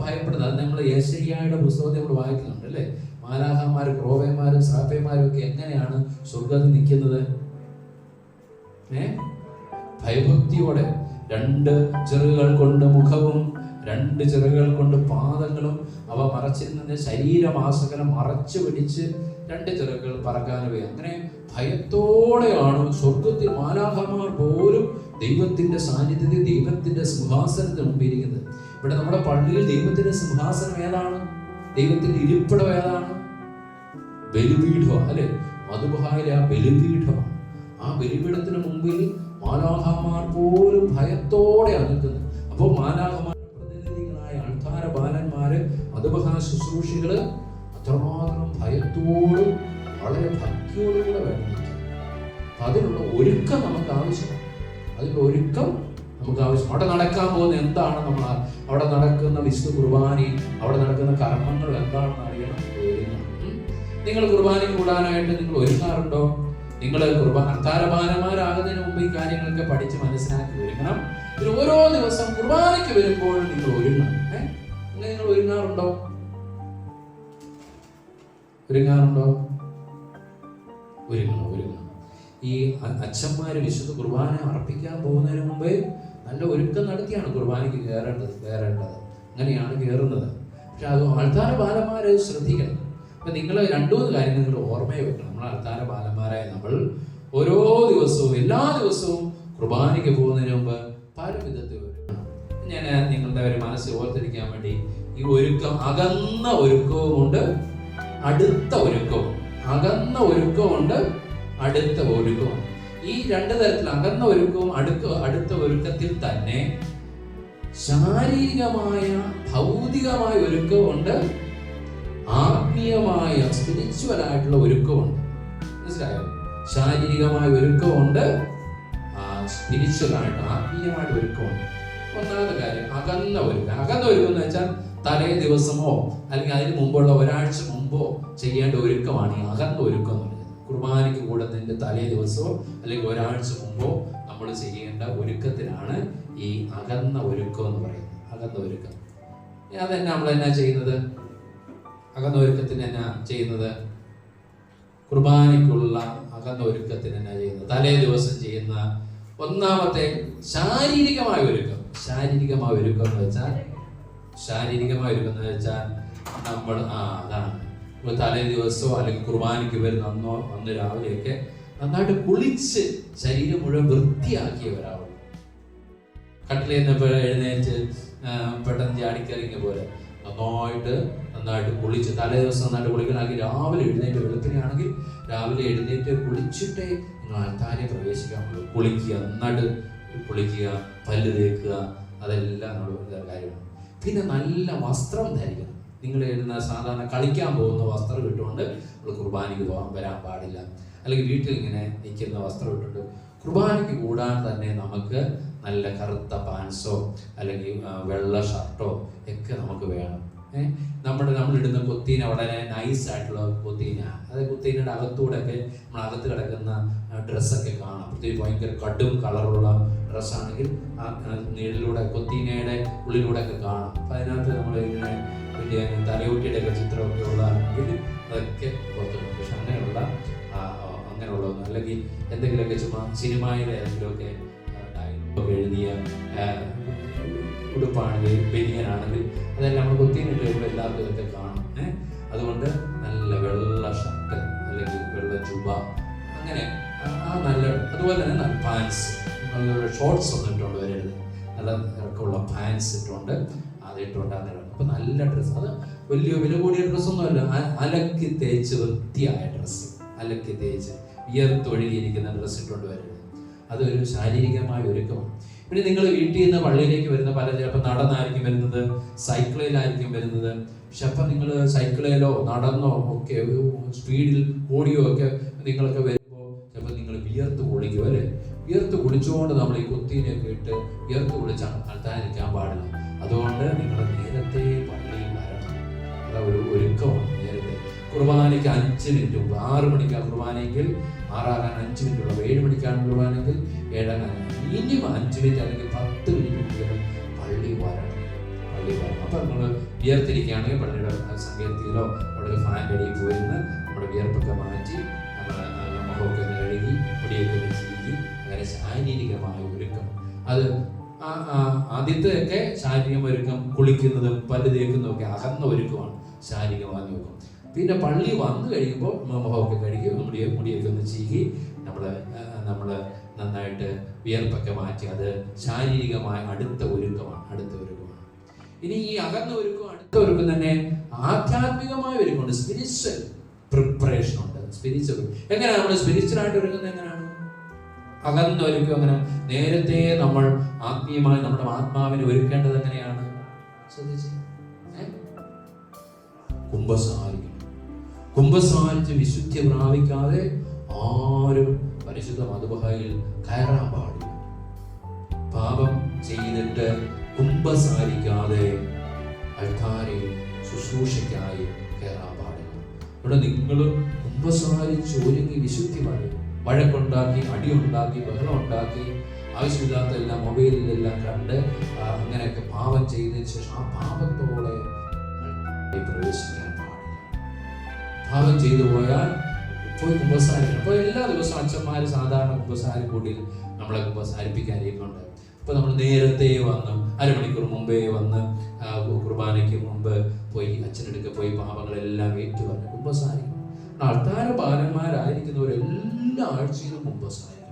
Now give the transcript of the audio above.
ഭയപ്പെടുന്നത്. അത് നമ്മൾ യേശയ്യായുടെ പുസ്തകത്തിൽ നമ്മൾ വായിക്കുന്നുണ്ട് അല്ലേ? മാലാഹന്മാരും ക്രോവേന്മാരും ശ്രാപ്പേന്മാരും ഒക്കെ എങ്ങനെയാണ് സ്വർഗത്തിൽ നിൽക്കുന്നത്? ഏ? ഭയഭക്തിയോടെ രണ്ട് ചെറുകൾ കൊണ്ട് മുഖവും രണ്ട് ചെറുകൾ കൊണ്ട് പാദങ്ങളും അവ മറച്ചിരുന്ന ശരീരമാസകലം മറച്ചു പിടിച്ച് രണ്ട് ചിറകുകൾ പറക്കാനുവേ അങ്ങനെ ഭയത്തോടെയാണ് സ്വർഗത്തിൽ മാലാഹമാർ പോലും ദൈവത്തിന്റെ സാന്നിധ്യത്തിൽ ദൈവത്തിന്റെ സിംഹാസനത്തിന് മുമ്പിൽ ഇരിക്കുന്നത് ഇവിടെ നമ്മുടെ പള്ളിയിൽ ദൈവത്തിന്റെ സിംഹാസനം ഏതാണ്? ദൈവത്തിന്റെ ഇരിപ്പിടം ഏതാണ്? ബലിപീഠം അല്ലെ? മധുബായ ആ ബലിപീഠമാണ്. ആ ബലിപീഠത്തിന് മുമ്പിൽ മാലാഹമാർ പോലും ഭയത്തോടെ നിൽക്കുന്നത് അപ്പോൾ മാലാഹമാർ പ്രതിനിധികളായ അൾത്താര ബാലന്മാര് മധുബഹാ ശുശ്രൂഷികൾ അത്രമാത്രം ഭയത്തോടും വളരെ ഭക്തിയോടും കൂടെ വേണം അതിനുള്ള ഒരുക്കം നമുക്ക് ആവശ്യമാണ് അതിനുള്ള ഒരുക്കം നമുക്ക് ആവശ്യം അവിടെ നടക്കാൻ പോകുന്ന എന്താണ് നമ്മൾ അവിടെ നടക്കുന്ന വിശുദ്ധ കുർബാനി അവിടെ നടക്കുന്ന കർമ്മങ്ങൾ എന്താണെന്ന് അറിയണം. നിങ്ങൾ കുർബാനി കൂടാനായിട്ട് നിങ്ങൾ ഒരുങ്ങാറുണ്ടോ? നിങ്ങൾ കുർബാന മുമ്പ് ഈ കാര്യങ്ങളൊക്കെ പഠിച്ച് മനസ്സിലാക്കി ഒരുങ്ങണം. പിന്നെ ഓരോ ദിവസം കുർബാനയ്ക്ക് വരുമ്പോൾ നിങ്ങൾ ഒരുങ്ങണം. നിങ്ങൾ ഒരുങ്ങാറുണ്ടോ? ഒരുങ്ങാറുണ്ടോ? ഒരുങ്ങണം ഒരുങ്ങണം. ഈ അച്ഛന്മാര് വിശുദ്ധ കുർബാന അർപ്പിക്കാൻ പോകുന്നതിന് മുമ്പേ നല്ല ഒരുക്കം നടത്തിയാണ് കുർബാനയ്ക്ക് കയറേണ്ടത് കയറേണ്ടത്. അങ്ങനെയാണ് കയറുന്നത്. പക്ഷെ അത് ആൾത്താര ബാലന്മാര് ശ്രദ്ധിക്കണം. അപ്പൊ നിങ്ങൾ രണ്ടു മൂന്ന് കാര്യം നിങ്ങൾ ഓർമ്മയെ വെക്കണം. നമ്മൾ ആൾത്താര ബാലന്മാരായ നമ്മൾ ഓരോ ദിവസവും എല്ലാ ദിവസവും കുർബാനയ്ക്ക് പോകുന്നതിന് മുമ്പ് പല വിധത്തിൽ ഞാൻ നിങ്ങളുടെ ഒരു മനസ്സിൽ ഓർത്തിരിക്കാൻ വേണ്ടി ഈ ഒരുക്കം അകന്ന ഒരുക്കവുമുണ്ട് അടുത്ത ഒരുക്കവും. അകന്ന ഒരുക്കമുണ്ട് അടുത്ത ഒരുക്കവും ഈ രണ്ട് തരത്തിൽ അകന്ന ഒരുക്കവും അടുക്ക അടുത്ത ഒരുക്കത്തിൽ തന്നെ ശാരീരികമായ ഭൗതികമായ ഒരുക്കമുണ്ട് ആത്മീയമായ സ്പിരിച്വൽ ആയിട്ടുള്ള ഒരുക്കമുണ്ട് മനസ്സിലായോ? ശാരീരികമായ ഒരുക്കമുണ്ട് സ്പിരിച്വൽ ആയിട്ട് ആത്മീയമായിട്ട് ഒരുക്കമുണ്ട് ഒന്നാമത്തെ കാര്യം അകന്ന ഒരുക്കം. അകന്ന ഒരുക്കം എന്ന് വെച്ചാൽ തലേ ദിവസമോ അല്ലെങ്കിൽ അതിന് മുമ്പുള്ള ഒരാഴ്ച മുമ്പോ ചെയ്യേണ്ട ഒരുക്കമാണ് ഈ അകന്ന ഒരുക്കം എന്ന് കുർബാനയ്ക്ക് കൂടുന്നതിന്റെ തലേ ദിവസമോ അല്ലെങ്കിൽ ഒരാഴ്ച മുമ്പോ നമ്മൾ ചെയ്യേണ്ട ഒരുക്കത്തിനാണ് ഈ അകന്ന ഒരുക്കം എന്ന് പറയുന്നത്. അകന്ന ഒരുക്കം. അതെന്നെ നമ്മൾ എന്നാ ചെയ്യുന്നത്? അകന്ന ഒരുക്കത്തിന് എന്നാ ചെയ്യുന്നത്? കുർബാനയ്ക്കുള്ള അകന്ന ഒരുക്കത്തിന് എന്നാ ചെയ്യുന്നത്? തലേ ദിവസം ചെയ്യുന്ന ഒന്നാമത്തെ ശാരീരികമായ ഒരുക്കം. ശാരീരികമായ ഒരുക്കം എന്ന് വെച്ചാൽ ശാരീരികമായ ഒരുക്കം എന്ന് വെച്ചാൽ നമ്മൾ ആ അതാണ്. തലേ ദിവസമോ അല്ലെങ്കിൽ കുർബാനയ്ക്ക് വരുന്ന അന്നോ അന്ന് രാവിലെയൊക്കെ നന്നായിട്ട് കുളിച്ച് ശരീരം മുഴുവൻ വൃത്തിയാക്കിയവരാവും കട്ടിലേന്ന് എഴുന്നേറ്റ് പെട്ടെന്ന് ചാടിക്കറിങ്ങ പോലെ നന്നായിട്ട് നന്നായിട്ട് കുളിച്ച് തലേ ദിവസം നന്നായിട്ട് കുളിക്കണമെങ്കിൽ രാവിലെ എഴുന്നേറ്റ് വെളുപ്പിനാണെങ്കിൽ രാവിലെ എഴുന്നേറ്റ് കുളിച്ചിട്ടേ നിങ്ങൾ അൽത്താരെ പ്രവേശിക്കാൻ കുളിക്കുക നന്നായിട്ട് കുളിക്കുക പല്ല് തേക്കുക അതെല്ലാം നമ്മൾ കാര്യമാണ്. പിന്നെ നല്ല വസ്ത്രം ധരിക്കണം. നിങ്ങൾ ഇടുന്ന സാധാരണ കളിക്കാൻ പോകുന്ന വസ്ത്രം ഇട്ടുകൊണ്ട് നമ്മൾ കുർബാനയ്ക്ക് പോകാൻ വരാൻ പാടില്ല. അല്ലെങ്കിൽ വീട്ടിൽ ഇങ്ങനെ നിൽക്കുന്ന വസ്ത്രം ഇട്ടിട്ട് കുർബാനയ്ക്ക് കൂടാൻ തന്നെ നമുക്ക് നല്ല കറുത്ത പാൻസോ അല്ലെങ്കിൽ വെള്ള ഷർട്ടോ ഒക്കെ നമുക്ക് വേണം. നമ്മുടെ നമ്മളിടുന്ന കൊത്തീന ആയിട്ടുള്ള കൊത്തീന. അത് കൊത്തീനയുടെ അകത്തൂടെ ഒക്കെ നമ്മൾ അകത്ത് കിടക്കുന്ന ഡ്രസ്സൊക്കെ കാണാം. പ്രത്യേകിച്ച് ഭയങ്കര കടും കളറുള്ള ഡ്രസ്സാണെങ്കിൽ ആ, നീളിലൂടെ കൊത്തീനയുടെ ഉള്ളിലൂടെ ഒക്കെ കാണാം. അപ്പം അതിനകത്ത് നമ്മൾ ഇങ്ങനെ വലിയ തലയൂട്ടിയുടെ ഒക്കെ ചിത്രമൊക്കെ ഉള്ളതാണെങ്കിൽ അതൊക്കെ പുറത്തു പക്ഷെ അങ്ങനെയുള്ള അങ്ങനെയുള്ള ഒന്ന് അല്ലെങ്കിൽ എന്തെങ്കിലുമൊക്കെ ചുമ്മാ സിനിമയിലെ ഏതെങ്കിലുമൊക്കെ ഡയലോഗ് എഴുതിയ ഉടുപ്പാണെങ്കിൽ ബനിയനാണെങ്കിൽ അതെല്ലാം നമ്മൾ കുത്തിയിട്ട് കഴിയുമ്പോൾ എല്ലാവർക്കും ഇതൊക്കെ കാണും. അതുകൊണ്ട് നല്ല വെള്ള ഷർട്ട് അല്ലെങ്കിൽ വെള്ള ചുബ അങ്ങനെ ആ- ആ നല്ല അതുപോലെ തന്നെ നല്ല പാൻസ് ഷോർട്സ് ഒന്നും ഇട്ടുകൊണ്ട് വരരുത്. നല്ല ഇറക്കമുള്ള പാൻസ് ഇട്ടുകൊണ്ട് അത് ഇട്ടുകൊണ്ട് അങ്ങനെ അപ്പൊ നല്ല ഡ്രസ്സ് അത് വലിയ വില കൂടിയ ഡ്രസ്സൊന്നുമല്ല അലക്കി തേച്ച് വൃത്തിയായ ഡ്രസ്സ് അലക്കി തേച്ച് വിയർത്തൊഴുകിയിരിക്കുന്ന ഡ്രസ്സ് ഇട്ടുകൊണ്ട് വരരുത്. അതൊരു ശാരീരികമായ ഒരുക്കമാണ് പിന്നെ നിങ്ങൾ വീട്ടിൽ നിന്ന് പള്ളിയിലേക്ക് വരുന്ന പല ചിലപ്പോൾ നടന്നായിരിക്കും വരുന്നത് സൈക്കിളിലായിരിക്കും വരുന്നത്. പക്ഷെ അപ്പം നിങ്ങൾ സൈക്കിളിലോ നടന്നോ ഒക്കെ സ്പീഡിൽ ഓടിയോ ഒക്കെ നിങ്ങളൊക്കെ വരുമ്പോൾ ചിലപ്പോൾ നിങ്ങൾ വിയർത്ത് കുളിക്കും അല്ലേ വിയർത്ത് കുളിച്ചുകൊണ്ട് നമ്മൾ ഈ കുത്തീനെയൊക്കെ ഇട്ട് ഉയർത്ത് കുളിച്ചാണ് ആൾക്കാരിക്കാൻ പാടില്ല. അതുകൊണ്ട് നിങ്ങൾ നേരത്തെ പള്ളിയിൽ വരണം. അതാ ഒരു ഒരുക്കമാണ് നേരത്തെ. കുർബാനയ്ക്ക് അഞ്ച് മിനിറ്റ് മുമ്പ് ആറ് മണിക്കാണ് കുർബാനയെങ്കിൽ ആറാകാൻ അഞ്ച് മിനിറ്റ് ഉള്ളത് ഏഴ് മണിക്കാണ് കുർബാനെങ്കിൽ ഏഴാകാൻ മിനിമം അഞ്ച് മിനിറ്റ് അല്ലെങ്കിൽ പത്ത് മിനിറ്റ് പള്ളി വരണം. പള്ളി വരണം. അപ്പം നമ്മൾ വിയർത്തിരിക്കുകയാണെങ്കിൽ പള്ളിയുടെ സങ്കേതത്തിലോ അവിടെ ഫാന്റെ അടിയിൽ പോയിരുന്ന് നമ്മുടെ വിയർപ്പൊക്കെ മാറ്റി നമ്മുടെ മുഖമൊക്കെ ഒന്ന് കഴുകി പൊടിയൊക്കെ ചീകി അങ്ങനെ ശാരീരികമായ ഒരുക്കം. അത് ആദ്യത്തെയൊക്കെ ശാരീരിക ഒരുക്കം കുളിക്കുന്നതും പല്ല് തേക്കുന്നതും ഒക്കെ അകന്ന ഒരുക്കമാണ് ശാരീരികമായ ഒരുക്കം. പിന്നെ പള്ളി വന്നു കഴിയുമ്പോൾ മുഖമൊക്കെ കഴുകി മുടിയെ മുടിയൊക്കെ ഒന്ന് ചീകി നമ്മൾ നമ്മൾ നന്നായിട്ട് വിയർപ്പൊക്കെ മാറ്റി അത് ശാരീരികമായ അടുത്ത ഒരുക്കമാണ് അടുത്ത ഒരുക്കമാണ്. ഇനി ഈ അകന്ന ഒരുക്കം അടുത്ത ഒരുക്കം തന്നെ ആധ്യാത്മികമായ ഒരുക്കമുണ്ട്. സ്പിരിച്വൽ പ്രിപ്പറേഷൻ ഉണ്ട്. സ്പിരിച്വൽ എങ്ങനെയാണ് നമ്മൾ സ്പിരിച്വൽ ആയിട്ട് ഒരുങ്ങുന്നത് എങ്ങനെയാണ്? അകന്ന ഒരുക്കും അങ്ങനെ. നേരത്തെ നമ്മൾ ആത്മീയമായി നമ്മുടെ ആത്മാവിനെ ഒരുക്കേണ്ടത് എങ്ങനെയാണ്? കുംഭസാരിക്കണം കുംഭസാരിച്ച് വിശുദ്ധി പ്രാപിക്കാതെ ആരും പരിശുദ്ധ മധുബഹയിൽ കയറാൻ പാടില്ല. പാപം ചെയ്തിട്ട് കുംഭസാരിക്കാതെ ആൾക്കാരെ ശുശ്രൂഷയ്ക്കായി കയറാൻ പാടില്ല. ഇവിടെ നിങ്ങൾ കുംഭസാരിച്ച് ഒരുങ്ങി വിശുദ്ധി പറയും വഴക്കുണ്ടാക്കി അടിയുണ്ടാക്കി ബഹളം ഉണ്ടാക്കി ആവശ്യമില്ലാത്ത എല്ലാം മൊബൈലിലെല്ലാം കണ്ട് അങ്ങനെയൊക്കെ പാപം ചെയ്തതിന് ശേഷം ആ പാപത്തോടെ പ്രവേശിക്കാൻ പാടില്ല. പാപം ചെയ്തു പോയാൽ പോയി കുമ്പസാരിക്കണം. അപ്പോൾ എല്ലാ ദിവസവും അച്ഛന്മാർ സാധാരണ കുമ്പസാരി കൂടിയിൽ നമ്മളെ കുമ്പസാരിപ്പിക്കാനിരിക്കുന്നുണ്ട് അപ്പോൾ നമ്മൾ നേരത്തെ വന്ന് അരമണിക്കൂർ മുമ്പേ വന്ന് കുർബാനയ്ക്ക് മുമ്പ് പോയി അച്ഛനെടുക്കെ പോയി പാപങ്ങളെല്ലാം ഏറ്റുപറഞ്ഞ് കുമ്പസാരിക്കും കുമ്പസാരിക്കും illa her şeyini mumbasaya